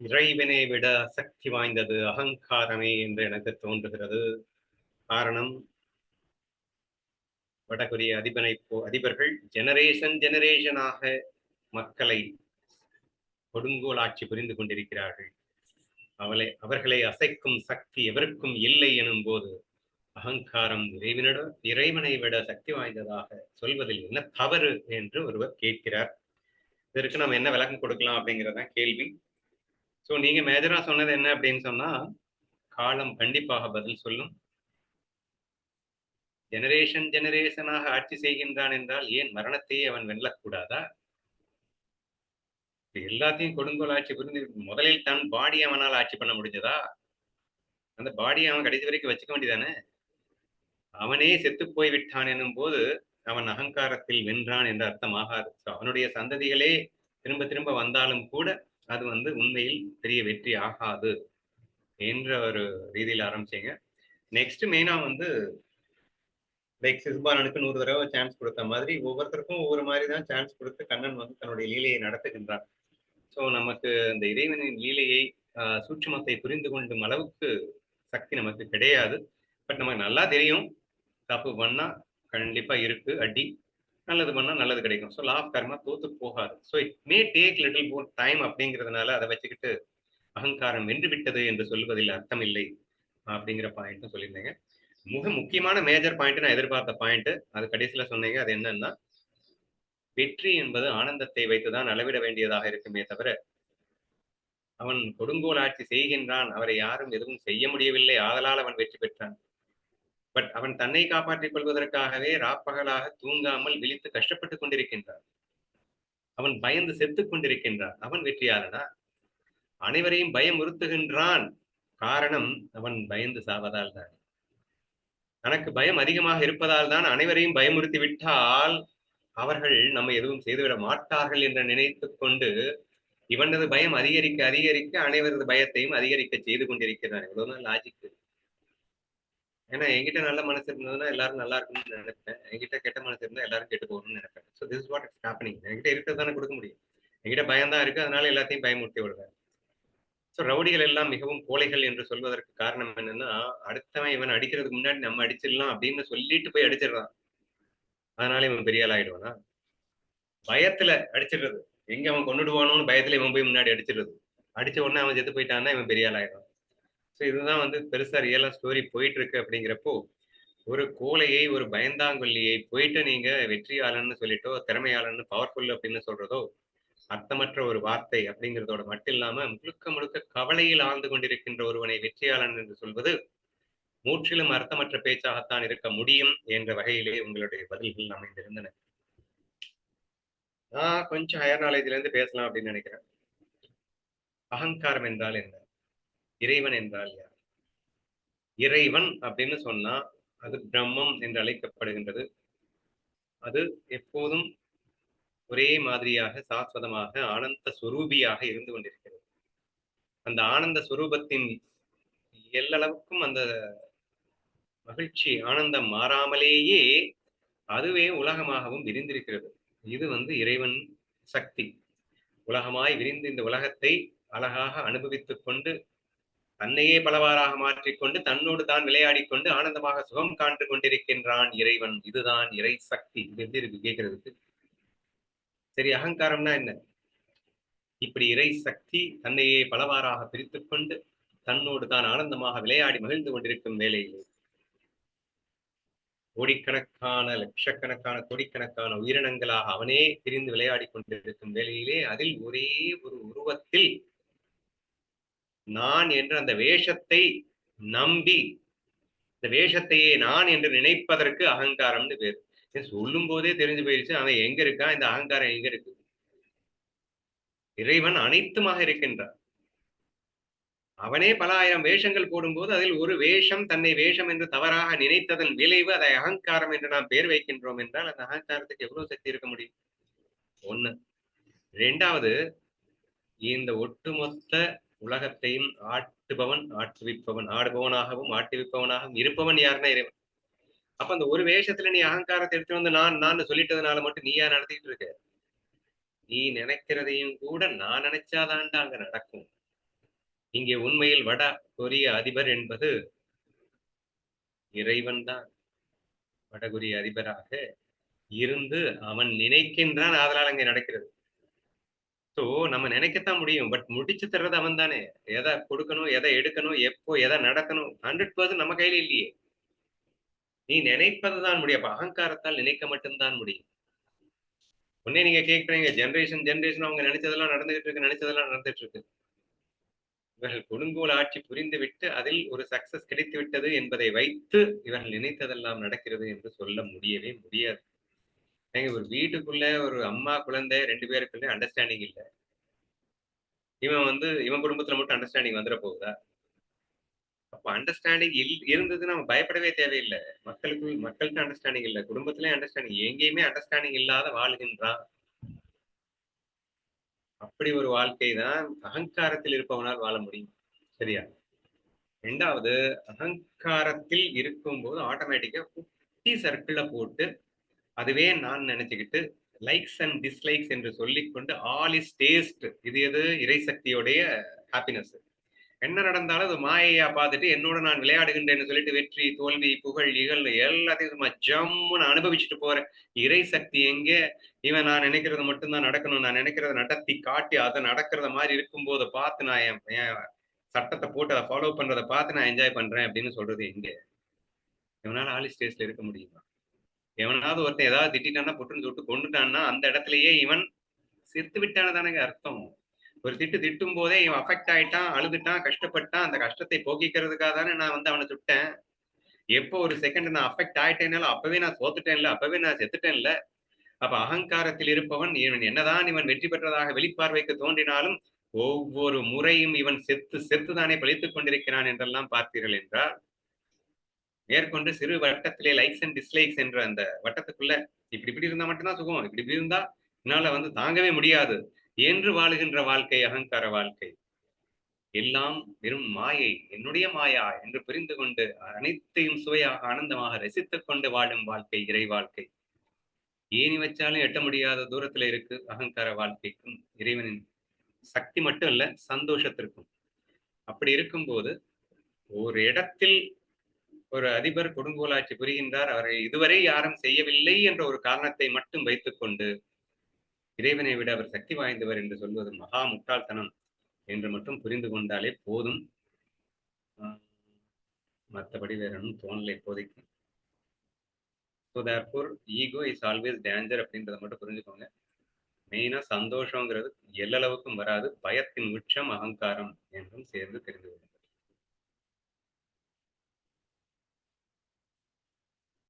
இறைவனை விட சக்தி வாய்ந்தது அகங்காரமே என்று எனக்கு தோன்றுகிறது. காரணம் வடகொரிய அதிபனை போ அதிபர்கள் ஜெனரேஷன் ஜெனரேஷனாக மக்களை கொடுங்கோல் ஆட்சி புரிந்து கொண்டிருக்கிறார்கள். அவளை அவர்களை அசைக்கும் சக்தி எவருக்கும் இல்லை எனும் போது அகங்காரம் இறைவனிட இறைவனை விட சக்தி வாய்ந்ததாக சொல்வதில் என்ன தவறு என்று ஒருவர் கேட்கிறார். இதற்கு நம்ம என்ன விளக்கம் கொடுக்கலாம் அப்படிங்கிறதான் கேள்வி. ஸோ நீங்க மேஜரா சொன்னது என்ன அப்படின்னு சொன்னா காலம் கண்டிப்பாக பதில் சொல்லும். ஜெனரேஷன் ஜெனரேஷனாக ஆட்சி செய்கின்றான் என்றால் ஏன் மரணத்தையே அவன் வெல்லக்கூடாதா எல்லாத்தையும் கொடுங்கோல் ஆட்சி புரிந்து முதலில் தன் பாடி அவனால் ஆட்சி பண்ண முடிஞ்சதா? அந்த பாடியை அவன் கடைசி வரைக்கும் வச்சுக்க வேண்டியதானே? அவனே செத்து போய் விட்டான் என்னும் போது அவன் அகங்காரத்தில் வென்றான் என்று அர்த்தமாகாது அவனுடைய சந்ததிகளே திரும்ப திரும்ப வந்தாலும் கூட அது வந்து உண்மையில் பெரிய வெற்றி ஆகாது என்ற ஒரு ரீதியில் ஆரம்பிச்சிங்க. நெக்ஸ்ட் மெயினா வந்து லைக் சிசுபாலனுக்கு நூறு தடவை சான்ஸ் கொடுத்த மாதிரி ஒவ்வொருத்தருக்கும் ஒவ்வொரு மாதிரி தான் சான்ஸ் கொடுத்து கண்ணன் வந்து தன்னுடைய லீலையை நடத்துகின்றான் ஸோ நமக்கு இந்த இறைவனின் லீலையை சூட்சமத்தை புரிந்து கொண்டும் அளவுக்கு சக்தி நமக்கு கிடையாது. பட் நமக்கு நல்லா தெரியும். தப்பு பண்ணா கண்டிப்பா இருக்கு அடி. நல்லது பண்ணால் நல்லது கிடைக்கும். ஸோ லா ஆஃப் கர்மா தோத்து போகாது. So it may take little more time அப்படிங்கிறதுனால அதை வச்சுக்கிட்டு அகங்காரம் வென்று விட்டது என்று சொல்வதில் அர்த்தம் இல்லை அப்படிங்கிற பாயிண்ட்டும் சொல்லியிருந்தேங்க. மிக முக்கியமான மேஜர் பாயிண்ட் நான் எதிர்பார்த்த பாயிண்ட் அது கடைசியில சொன்னீங்க. அது என்னன்னா வெற்றி என்பது ஆனந்தத்தை வைத்துதான் அளவிட வேண்டியதாக இருக்குமே தவிர அவன் கொடுங்கோல் ஆட்சி செய்கின்றான். அவரை யாரும் எதுவும் செய்ய முடியவில்லை. ஆதலால் அவன் வெற்றி பெற்றான். பட் அவன் தன்னை காப்பாற்றிக் கொள்வதற்காகவே ராப்பகலாக தூங்காமல் விழித்து கஷ்டப்பட்டுக் கொண்டிருக்கின்றான். அவன் பயந்து செத்துக் கொண்டிருக்கின்றான். அவன் வெற்றியாளனா? அனைவரையும் பயமுறுத்துகின்றான். காரணம் அவன் பயந்து சாவதால் தான். தனக்கு பயம் அதிகமாக இருப்பதால் தான் அனைவரையும் பயமுறுத்தி விட்டால் அவர்கள் நம்ம எதுவும் செய்துவிட மாட்டார்கள் என்று நினைத்து கொண்டு இவனது பயம் அதிகரிக்க அதிகரிக்க அனைவரது பயத்தையும் அதிகரிக்க செய்து கொண்டிருக்கிறான் இவ்வளவுதான் லாஜிக் ஏன்னா என்கிட்ட நல்ல மனசு இருந்ததுன்னா எல்லாரும் நல்லா இருக்கும்னு நினைப்பேன். என்கிட்ட கெட்ட மனசு இருந்தா எல்லாரும் கெட்டு போகணும்னு நினைப்பேன். So this what it's happening என்கிட்ட இருக்கிறது தானே கொடுக்க முடியும். என்கிட்ட பயம் தான் இருக்கு. அதனால எல்லாத்தையும் பயமுறுத்தி விடுவேன். ஸோ ரவுடிகள் எல்லாம் மிகவும் கோழைகள் என்று சொல்வதற்கு காரணம் என்னன்னா அடுத்தவன் இவன் அடிக்கிறதுக்கு முன்னாடி நம்ம அடிச்சிடலாம் அப்படின்னு சொல்லிட்டு போய் அடிச்சிடுறான். அதனால இவன் பெரிய ஆள் ஆயிடுவானா? பயத்துல அடிச்சிடுறது. எங்க அவன் கொண்டுடுவானோன்னு பயத்துல இவன் போய் முன்னாடி அடிச்சிடுறது. அடிச்ச உடனே அவன் செத்து போயிட்டான்னா இவன் பெரிய ஆள் ஆயிடும் ஸோ இதுதான் வந்து பெருசா ரியலா ஸ்டோரி போயிட்டு இருக்கு அப்படிங்கிறப்போ ஒரு கோலையை ஒரு பயந்தாங்கொல்லியை போயிட்டு நீங்க வெற்றியாளன்னு சொல்லிட்டோ திறமையாளன்னு பவர்ஃபுல் அப்படின்னு சொல்றதோ அர்த்தமற்ற ஒரு வார்த்தை அப்படிங்கிறதோட மட்டும் இல்லாம முழுக்க முழுக்க கவலையில் ஆழ்ந்து கொண்டிருக்கின்ற ஒருவனை வெற்றியாளன் என்று சொல்வது முற்றிலும் அர்த்தமற்ற பேச்சாகத்தான் இருக்க முடியும் என்ற வகையிலே உங்களுடைய பதில்கள் அமைந்திருந்தன. நான் கொஞ்சம் ஹையர் நாலேஜ்ல இருந்து பேசலாம் அப்படின்னு நினைக்கிறேன். அகங்காரம் என்றால் என்ன? இறைவன் என்றால் யார்? இறைவன் அப்படின்னு சொன்னா அது பிரம்மம் என்று அழைக்கப்படுகின்றது. அது எப்போதும் ஒரே மாதிரியாக சாஸ்வதமாக ஆனந்த சுரூபியாக இருந்து கொண்டிருக்கிறது. அந்த ஆனந்த சுரூபத்தின் எல்லளவுக்கும் அந்த மகிழ்ச்சி ஆனந்தம் மாறாமலேயே அதுவே உலகமாகவும் விரிந்திருக்கிறது. இது வந்து இறைவன் சக்தி. உலகமாய் விரிந்து இந்த உலகத்தை அழகாக அனுபவித்துக் கொண்டு தன்னையே பலவாறாக மாற்றிக்கொண்டு தன்னோடு தான் விளையாடி கொண்டு ஆனந்தமாக சுகம் காண்டு கொண்டிருக்கின்றான் இறைவன். இதுதான் இறை சக்தி. இது எப்படி இருக்கு கேட்கறதுக்கு சரி அகங்காரம்னா என்ன? இப்படி இறை சக்தி தன்னையே பலவாறாக பிரித்துக் கொண்டு தன்னோடு தான் ஆனந்தமாக விளையாடி மகிழ்ந்து கொண்டிருக்கும் வேலையிலே கோடிக்கணக்கான லட்சக்கணக்கான கோடிக்கணக்கான உயிரினங்களாக அவனே பிரிந்து விளையாடி கொண்டிருக்கும் வேலையிலே அதில் ஒரே ஒரு உருவத்தில் நான் என்ற அந்த வேஷத்தை நம்பி இந்த வேஷத்தையே நான் என்று நினைப்பதற்கு அகங்காரம்னு பேர். சொல்லும் போதே தெரிஞ்சு போயிடுச்சு அவன் எங்க இருக்கா இந்த அகங்காரம் எங்க இருக்கு? இறைவன் அனைத்துமாக இருக்கின்றான். அவனே பல ஆயிரம் வேஷங்கள் போடும்போது அதில் ஒரு வேஷம் தன்னை வேஷம் என்று தவறாக நினைத்ததன் விளைவு அதை அகங்காரம் என்று நாம் பேர் வைக்கின்றோம் என்றால் அந்த அகங்காரத்துக்கு எவ்வளவு சக்தி இருக்க முடியும்? ஒண்ணு. ரெண்டாவது இந்த ஒட்டுமொத்த உலகத்தையும் ஆட்டுபவன் ஆற்றுவிப்பவன் ஆடுபவனாகவும் ஆட்டுவிப்பவனாகவும் இருப்பவன் யாருன்னா இறைவன். அப்ப அந்த ஒரு வேஷத்துல நீ அகங்காரத்தை எடுத்து வந்து நான் நான் சொல்லிட்டதுனால மட்டும் நீயா நடத்திட்டு இருக்க? நீ நினைக்கிறதையும் கூட நான் நினைச்சாதான்டா அங்க நடக்கும். இங்கே உண்மையில் வட கொரிய அதிபர் என்பது இறைவன் தான். வடகொரிய அதிபராக இருந்து அவன் நினைக்கின்றான் அதனால் அங்கே நடக்கிறது. ஸோ நம்ம நினைக்கத்தான் முடியும். பட் முடிச்சு தர்றது அவன் தானே எதை கொடுக்கணும் எதை எடுக்கணும் எப்போ எதை நடக்கணும் ஹண்ட்ரட் பர்சன்ட் நம்ம கையில இல்லையே. நீ நினைப்பது தான் முடியும். அப்ப அகங்காரத்தால் நினைக்க மட்டும்தான் முடியும். உடனே நீங்க கேட்குறீங்க ஜென்ரேஷன் ஜென்ரேஷன் அவங்க நினைச்சதெல்லாம் நடந்துகிட்டு இருக்கு நினைச்சதெல்லாம் நடந்துட்டு இருக்கு. இவர்கள் கொடுங்கோல் ஆட்சி புரிந்து விட்டு அதில் ஒரு சக்சஸ் கிடைத்து விட்டது என்பதை வைத்து இவர்கள் நினைத்ததெல்லாம் நடக்கிறது என்று சொல்ல முடியவே முடியாது. ஏங்க ஒரு வீட்டுக்குள்ள ஒரு அம்மா குழந்தை ரெண்டு பேருக்குள்ளே அண்டர்ஸ்டாண்டிங் இல்ல. இவன் வந்து இவன் குடும்பத்துல மட்டும் அண்டர்ஸ்டாண்டிங் வந்துட போகுதா? அப்ப அண்டர்ஸ்டாண்டிங் இல் இருந்தது நம்ம பயப்படவே தேவையில்லை. மக்களுக்கு மக்கள்கிட்ட அண்டர்ஸ்டாண்டிங் இல்லை. குடும்பத்திலயும் அண்டர்ஸ்டாண்டிங் எங்கேயுமே அண்டர்ஸ்டாண்டிங் இல்லாத வாழ்கின்றான். அப்படி ஒரு வாழ்க்கை தான் அகங்காரத்தில் இருப்பவனால் வாழ முடியும். சரியா? ரெண்டாவது அகங்காரத்தில் இருக்கும்போது ஆட்டோமேட்டிக்கா குட்டி சர்க்கிளை போட்டு அதுவே நான் நினைச்சுக்கிட்டு லைக்ஸ் அண்ட் டிஸ்லைக்ஸ் என்று சொல்லிக்கொண்டு ஆல் இஸ் டேஸ்ட் இது எது? இறைசக்தியோடைய ஹாப்பினஸ் என்ன நடந்தாலும் அது மாயையா பார்த்துட்டு என்னோட நான் விளையாடுகின்றேன்னு சொல்லிட்டு வெற்றி தோல்வி புகழ் இகழ் எல்லாத்தையும் சும்மா ஜம்முன்னு அனுபவிச்சுட்டு போறேன். இறை சக்தி எங்க? இவன் நான் நினைக்கிறது மட்டும்தான் நடக்கணும். நான் நினைக்கிறத நடத்தி காட்டி அதை நடக்கிறத மாதிரி இருக்கும்போது பார்த்து நான் என் என் சட்டத்தை போட்டு அதை ஃபாலோ பண்றதை பார்த்து நான் என்ஜாய் பண்றேன் அப்படின்னு சொல்றது எங்க? இவனால ஆலி ஸ்டேஜ்ல இருக்க முடியுமா? எவனாவது ஒருத்தன் ஏதாவது திட்டான்னா புற்றுன்னு சொல்லிட்டு கொண்டுட்டான்னா அந்த இடத்துலயே இவன் செத்து விட்டானதானங்க அர்த்தம். ஒரு திட்டு திட்டும் போதே இவன் அஃபெக்ட் ஆயிட்டான் அழுதுட்டான் கஷ்டப்பட்டான் அந்த கஷ்டத்தை போக்கிக்கிறதுக்காக தானே நான் வந்து அவனை சுட்டேன். எப்போ ஒரு செகண்ட் நான் அஃபெக்ட் ஆயிட்டேனாலும் அப்பவே நான் தோத்துட்டேன்ல அப்பவே நான் செத்துட்டேன்ல. அப்ப அகங்காரத்தில் இருப்பவன் இவன் என்னதான் இவன் வெற்றி பெற்றதாக வெளிப்பார்வைக்கு தோன்றினாலும் ஒவ்வொரு முறையும் இவன் செத்து செத்துதானே பழித்துக் கொண்டிருக்கிறான் என்றெல்லாம் பார்த்தீர்கள் என்றால் மேற்கொண்டு சிறு வட்டத்திலே லைக்ஸ் அண்ட் டிஸ்லைக்ஸ் என்ற அந்த வட்டத்துக்குள்ள இப்படி இப்படி இருந்தா மட்டும்தான் சுகம். இப்படி இப்படி இருந்தா என்னால வந்து தாங்கவே முடியாது. என்று வாழுகின்ற வாழ்க்கை அகங்கார வாழ்க்கை. எல்லாம் வெறும் மாயை என்னுடைய மாயா என்று புரிந்து கொண்டு அனைத்தையும் சுவையாக ஆனந்தமாக ரசித்துக் கொண்டு வாழும் வாழ்க்கை இறை வாழ்க்கை. ஏணி வச்சாலும் எட்ட முடியாத தூரத்துல இருக்கு அகங்கார வாழ்க்கைக்கும் இறைவனின் சக்தி மட்டும் இல்ல சந்தோஷத்திற்கும். அப்படி இருக்கும்போது ஒரு இடத்தில் ஒரு அதிபர் கொடுங்கோலாட்சி புரிகின்றார். அவரை இதுவரை யாரும் செய்யவில்லை என்ற ஒரு காரணத்தை மட்டும் வைத்துக்கொண்டு இறைவனை விட அவர் சக்தி வாய்ந்தவர் என்று சொல்வது மகா முட்டாள்தனம் என்று மட்டும் புரிந்து கொண்டாலே போதும். மற்றபடி வேற ஒன்றும் தோணலை இப்போதைக்கு. So therefore ego is always danger அப்படின்றத மட்டும் புரிஞ்சுக்கோங்க. மெயினா சந்தோஷங்கிறது எல்லளவுக்கும் வராது. பயத்தின் உச்சம் அகங்காரம் என்றும் சேர்ந்து தெரிந்து